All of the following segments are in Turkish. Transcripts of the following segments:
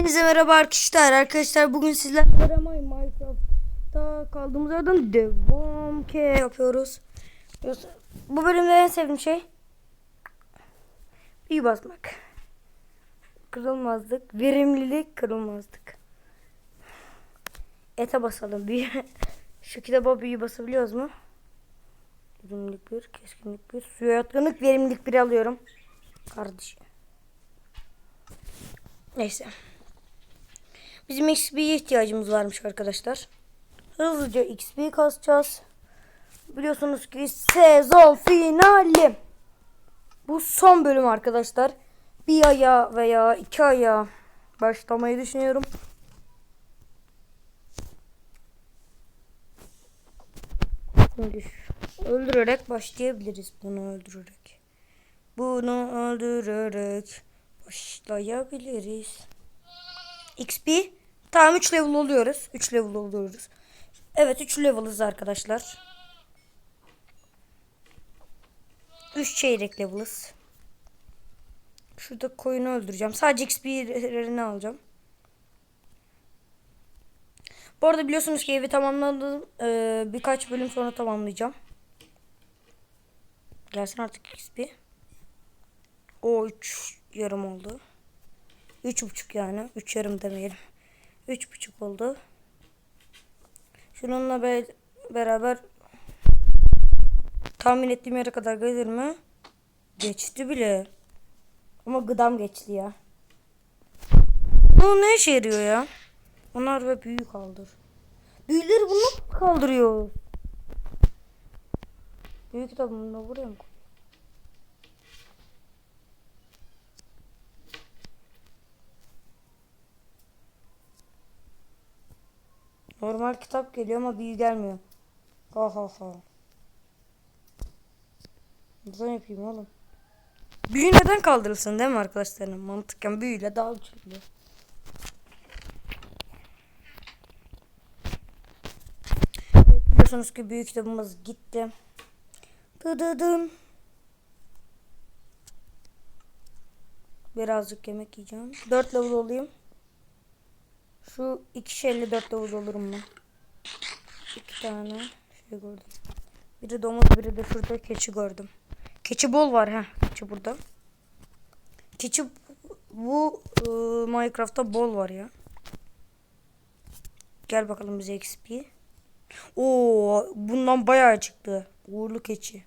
Hepinize merhaba arkadaşlar. Arkadaşlar bugün sizlerle beraber Minecraft'ta kaldığımız yerden devam ki yapıyoruz. Bu bölümde en sevdiğim şey iyi basmak. Kırılmazlık, verimlilik, kırılmazlık. Ete basalım. Bir şu kitaba büyü basabiliyoruz mu? Verimlilik bir, keskinlik bir, suya yatkınlık, verimlilik bir alıyorum. Kardeşim. Neyse. Bizim XP'ye ihtiyacımız varmış arkadaşlar. Hızlıca XP kasacağız. Biliyorsunuz ki sezon finali. Bu son bölüm arkadaşlar. Bir aya veya iki aya başlamayı düşünüyorum. Öldürerek başlayabiliriz bunu öldürerek. Bunu öldürerek başlayabiliriz. XP. Tamam 3 level oluyoruz. 3 level oluyoruz. Evet 3 level'ız arkadaşlar. 3 çeyrek level'ız. Şurada koyunu öldüreceğim. Sadece XP'lerini alacağım. Bu arada biliyorsunuz ki evi tamamladım. Ee, birkaç bölüm sonra tamamlayacağım. Gelsin artık XP. O 3 yarım oldu. Üç buçuk yani. Üç yarım demeyelim. Üç buçuk oldu. Şununla be beraber tahmin ettiğim yere kadar gelir mi? Geçti bile. Ama gıdam geçti ya. Bu ne işe yarıyor ya? Onlar ve büyü kaldır. Büyüleri bunu kaldırıyor? Büyü kitabını da buraya mı Normal kitap geliyor ama büyü gelmiyor. Ha ha ha. Neden yapayım oğlum? Büyü neden kaldırılsın değil mi arkadaşlarım? Mantıken büyüyle daha güçlü. Biliyorsunuz ki büyük kitabımız gitti. Dıdıdım. Birazcık yemek yiyeceğim. 4 level olayım. Şu iki şeyle dört level olurum ben. İki tane şey gördüm. Biri domuz biri de şurada keçi gördüm. Keçi bol var ha. Keçi burada. Keçi bu e, Minecraft'ta bol var ya. Gel bakalım bize XP. Oo bundan bayağı çıktı. Uğurlu keçi.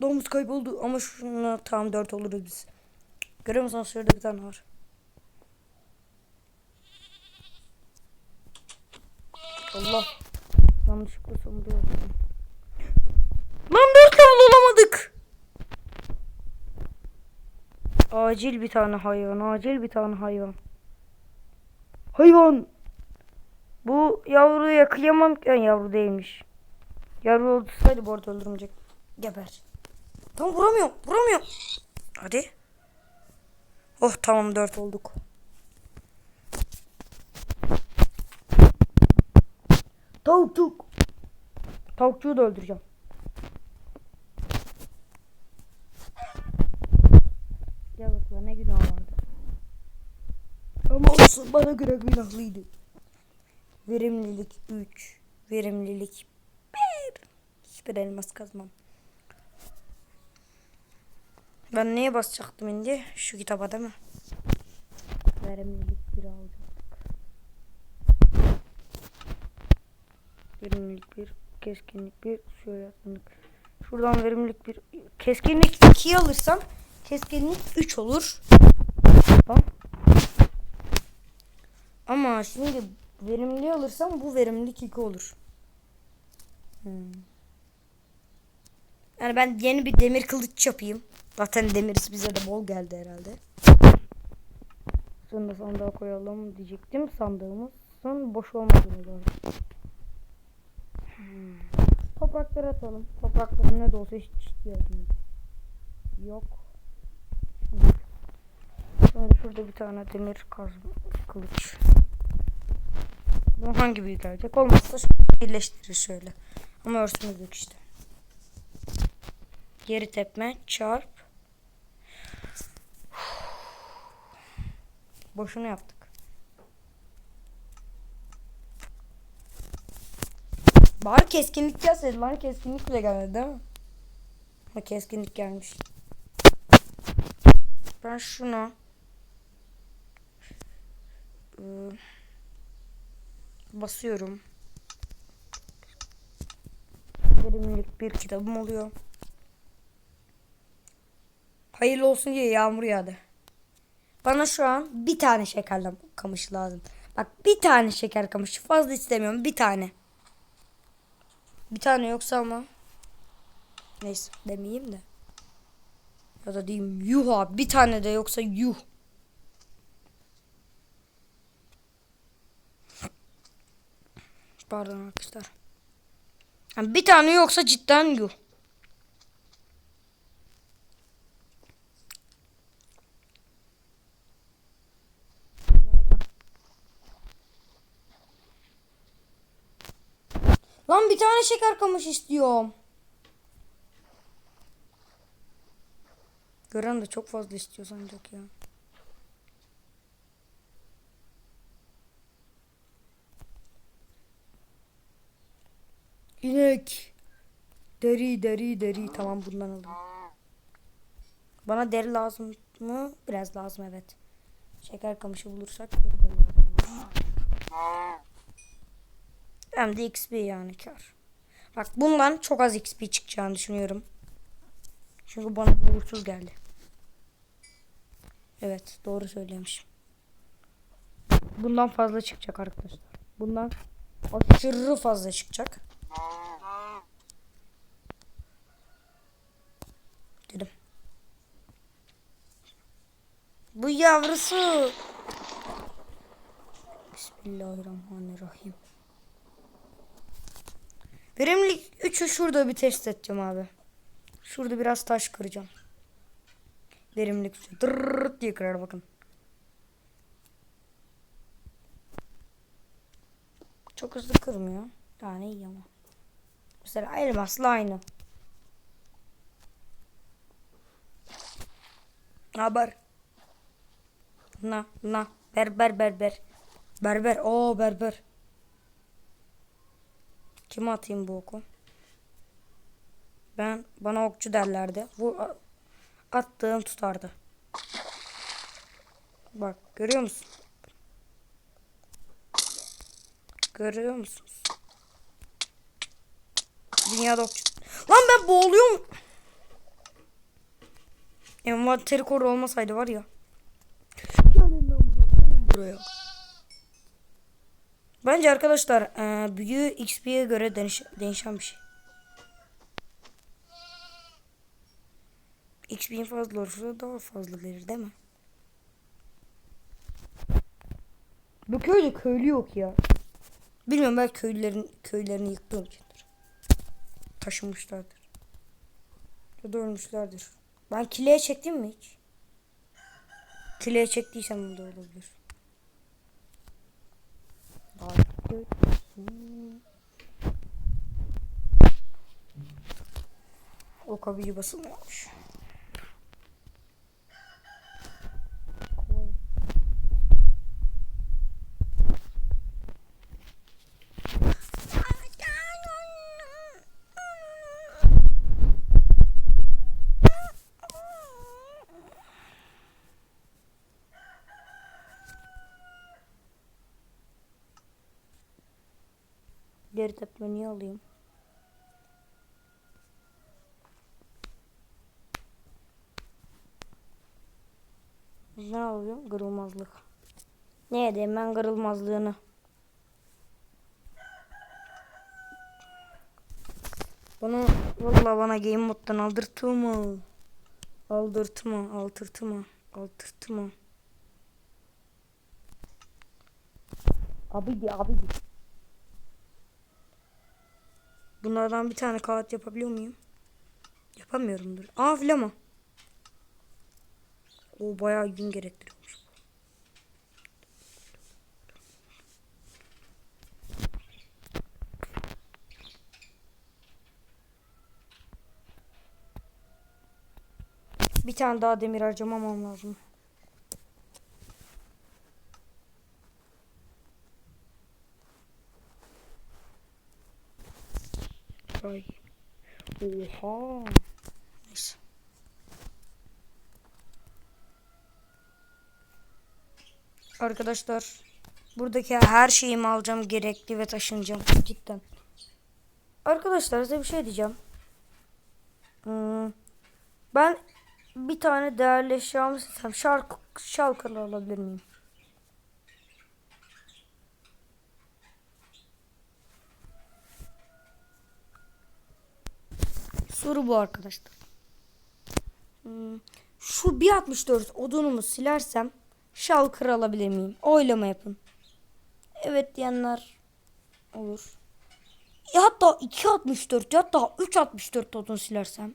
Domuz kayboldu ama şuna tam 4 oluruz biz. Görüyor musun? Şurada bir tane var. Allah. Yanlışlıkla sonunda yaptım. Lan dört level olamadık. Acil bir tane hayvan. Acil bir tane hayvan. Hayvan. Bu yavruya kıyamam. Yani yavru değilmiş. Yavru olsaydı bu arada öldürmeyecek. Geber. Tam vuramıyorum. Vuramıyorum. Hadi. Oh tamam dört olduk. Tavukçuk. Tavukçuğu da öldüreceğim. Bakalım ne günah vardı. Ama olsun bana göre günahlıydı. Verimlilik 3. Verimlilik 1. Hiçbir elmas kazmam. Ben neye basacaktım şimdi? Şu kitaba değil mi? Verimlilik 1 alacaktık. Verimlilik 1, keskinlik 1, şöyle yatkınlık. Şuradan verimlilik 1, keskinlik 2'yi alırsam keskinlik 3 olur. Ama şimdi verimli alırsam bu verimlilik 2 olur. Hmm. Yani ben yeni bir demir kılıç yapayım. Zaten demir bize de bol geldi herhalde. Sonra sandığa koyalım diyecektim. Sandığımızın boş olmadığını gördüm. Toprakları atalım. Toprakların ne de olsa hiç ihtiyacımız yok. Şimdi, şurada bir tane demir kazma kılıç. Bu hangi büyük gelecek? Olmazsa birleştirir şöyle. Ama örsümüz yok işte. Geri tepme, çarp. Boşuna yaptık. Bari keskinlik gelseydi lan keskinlik bile gelmedi değil mi? Ha keskinlik gelmiş. Ben şuna ıı, basıyorum. Verimlilik bir kitabım oluyor. Hayırlı olsun diye yağmur yağdı. Bana şu an bir tane şeker kamışı lazım. Bak bir tane şeker kamışı fazla istemiyorum bir tane. Bir tane yoksa ama. Neyse demeyeyim de. Ya da diyeyim yuh abi bir tane de yoksa yuh. Pardon arkadaşlar. Yani bir tane yoksa cidden yuh. Lan bir tane şeker kamış istiyorum. Gören de çok fazla istiyor ancak ya. İnek. Deri deri deri tamam bundan alayım. Bana deri lazım mı? Biraz lazım evet. Şeker kamışı bulursak. Hem de XP yani kar. Bak bundan çok az XP çıkacağını düşünüyorum. Çünkü bana uğursuz geldi. Evet doğru söylemişim. Bundan fazla çıkacak arkadaşlar. Bundan aşırı fazla çıkacak. Dedim. Bu yavrusu. Bismillahirrahmanirrahim. Verimlilik 3'ü şurada bir test edeceğim abi. Şurada biraz taş kıracağım. Verimlilik 3'ü. Dırrrrt diye kırar bakın. Çok hızlı kırmıyor. Yani iyi ama. Mesela elmasla aynı. Haber. Na na berber berber. Berber o berber. Kime atayım bu oku? Ben bana okçu derlerdi. A- attığım tutardı. Bak görüyor musun? Görüyor musunuz? Dünyada okçu. Lan ben boğuluyorum. Envanteri koru olmasaydı var ya. Gelin lan buraya. buraya. Bence arkadaşlar e, büyü XP'ye göre değiş değişen bir şey. XP'nin fazla olursa daha fazla verir değil mi? Bu köyde köylü yok ya. Bilmiyorum belki köylülerin köylerini yıktığım içindir. Taşınmışlardır. Ya da ölmüşlerdir. Ben kileye çektim mi hiç? Kileye çektiysem de olabilir. O kabili basılmamış. Geri tepmeni alayım. Ne alıyorum? Kırılmazlık. Ne edeyim ben kırılmazlığını? Bunu vallahi bana game moddan aldırtma. Aldırtma, aldırtma, aldırtma. Abidi, abidi. Bunlardan bir tane kağıt yapabiliyor muyum? Yapamıyorumdur. Aa flama. O bayağı gün gerektiriyormuş. Bir tane daha demir harcamamam lazım. Oha. Neyse. Arkadaşlar buradaki her şeyimi alacağım gerekli ve taşınacağım cidden. Arkadaşlar size bir şey diyeceğim. Hmm, ben bir tane değerli eşyamı seçsem şark şalkırlı alabilir miyim? Soru bu arkadaşlar. Hmm, şu 1.64 odunumu silersem şalkır alabilir miyim? Oylama yapın. Evet diyenler olur. Ya hatta 2.64 ya hatta 3.64 odun silersem.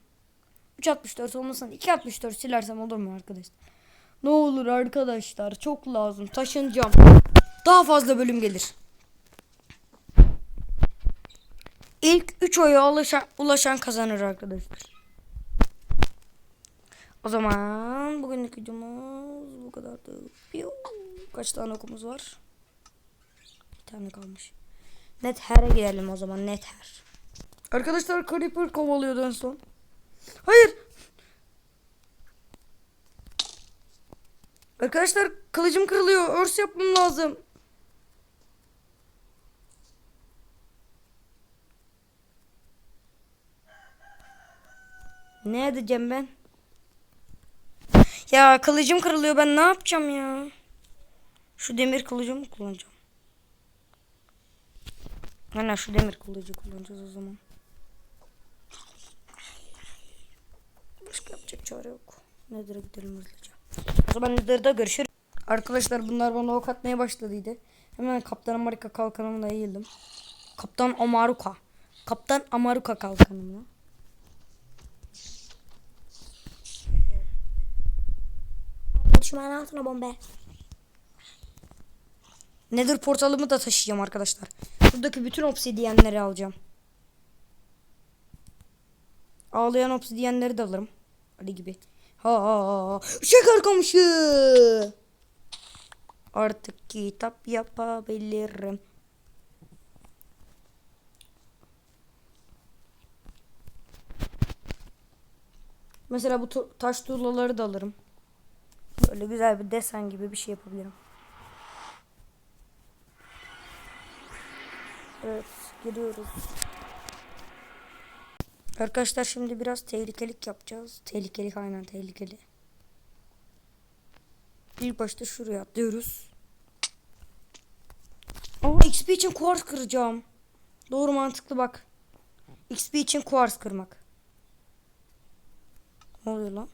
3.64 olmasın 2.64 silersem olur mu arkadaşlar? Ne olur arkadaşlar çok lazım taşınacağım. Daha fazla bölüm gelir. İlk 3 oya ulaşan, ulaşan kazanır arkadaşlar. O zaman bugünlük videomuz bu kadardı. Kaç tane okumuz var? Bir tane kalmış. Net her'e gidelim o zaman net her. Arkadaşlar Creeper kovalıyordu en son. Hayır. Arkadaşlar kılıcım kırılıyor. Örs yapmam lazım. Ne edeceğim ben? Ya kılıcım kırılıyor ben ne yapacağım ya? Şu demir kılıcımı mı kullanacağım? Aynen şu demir kılıcı kullanacağız o zaman. Başka yapacak çare yok. Nether'a gidelim hızlıca. O zaman Nether'da görüşürüz. Arkadaşlar bunlar bana ok atmaya başladıydı. Hemen Kaptan Amerika kalkanımla eğildim. Kaptan Amaruka. Kaptan Amaruka kalkanımla. Düşmanın altına bombe. Nether portalımı da taşıyacağım arkadaşlar. Buradaki bütün obsidyenleri alacağım. Ağlayan obsidyenleri de alırım. Ali gibi. Ha ha ha. Şeker kamışı. Artık kitap yapabilirim. Mesela bu taş tuğlaları da alırım. Güzel bir desen gibi bir şey yapabilirim. Evet giriyoruz. Arkadaşlar şimdi biraz tehlikelik yapacağız. Tehlikelik aynen tehlikeli. İlk başta şuraya atlıyoruz. Aa XP için kuars kıracağım. Doğru mantıklı bak. XP için kuars kırmak. Ne oluyor lan?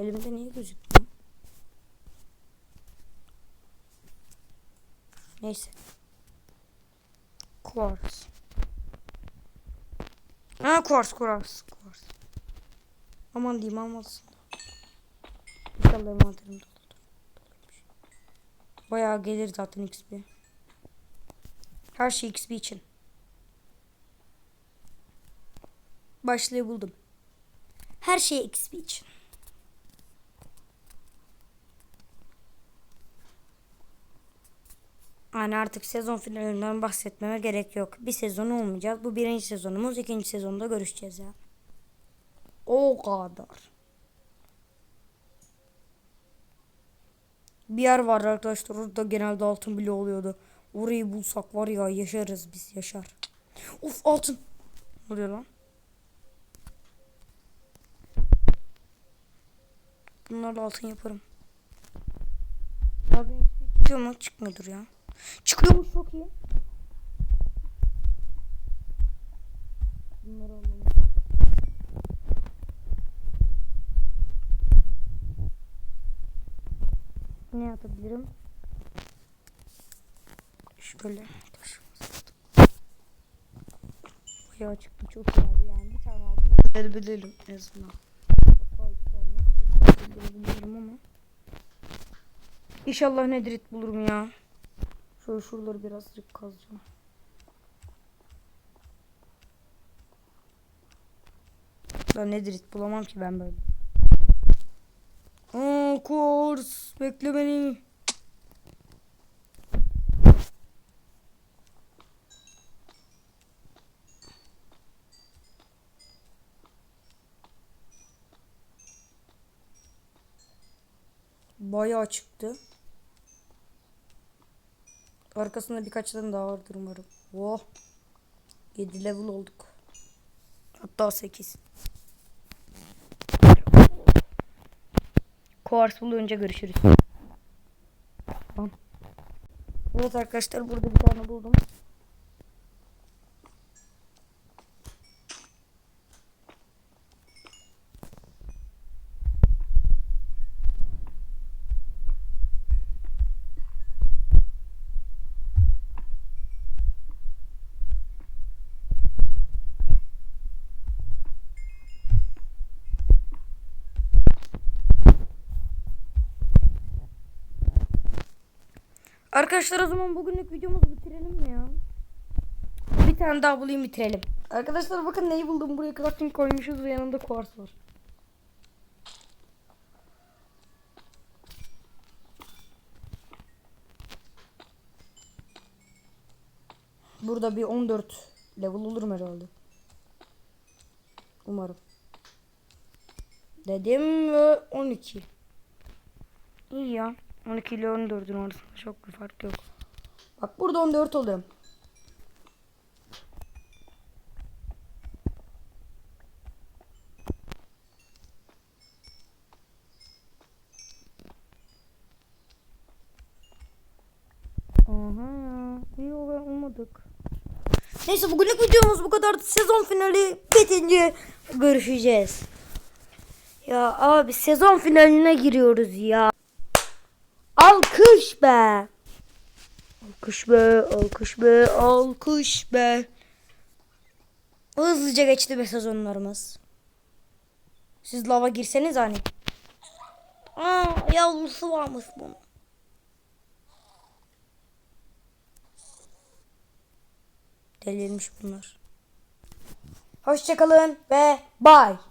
Elimde niye gözükmüyor? Neyse. Quartz. Ha quartz quartz quartz. Aman diyeyim almasın. İnşallah doludur. Doluymuş. Bayağı gelir zaten XP. Her şey XP için. Başlığı buldum. Her şey XP için. Yani artık sezon finalinden bahsetmeme gerek yok. Bir sezon olmayacak. Bu birinci sezonumuz. ikinci sezonda görüşeceğiz ya. O kadar. Bir yer var arkadaşlar. Orada genelde altın bile oluyordu. Orayı bulsak var ya yaşarız biz yaşar. Of altın. Ne oluyor lan? Bunlarla altın yaparım. Abi çıkıyor mu? Çıkmıyordur ya. Çıkıyormuş çok iyi. Bunları alalım. Ne atabilirim? Şöyle. Bayağı çıktı çok iyi abi yani. Bir tane altın verebilirim en azından. Ama. İnşallah nedrit bulurum ya. Şöyle şuraları birazcık kazacağım. Ben nedir hiç bulamam ki ben böyle. Aa, kurs bekle beni. Bayağı çıktı. Arkasında birkaç tane daha vardır umarım. Oh. 7 level olduk. Hatta 8. Kuars bulunca görüşürüz. Tamam. Evet arkadaşlar burada bir tane buldum. Arkadaşlar o zaman bugünlük videomuzu bitirelim mi ya? Bir tane daha bulayım bitirelim. Arkadaşlar bakın neyi buldum. Buraya crafting koymuşuz ve yanında kuars var. Burada bir 14 level olurum herhalde. Umarım. Dedim ve 12. İyi ya. 12 ile 14'ün arasında çok bir fark yok. Bak burada 14 oluyorum. Aha ya. İyi ol- olmadık. Neyse bugünlük videomuz bu kadar. Sezon finali bitince görüşeceğiz. Ya abi sezon finaline giriyoruz ya. Alkış be. Alkış be, alkış be, alkış be. Hızlıca geçti be sezonlarımız. Siz lava girseniz hani. Aa, yavrusu varmış bunun. Delirmiş bunlar. Hoşçakalın ve bye.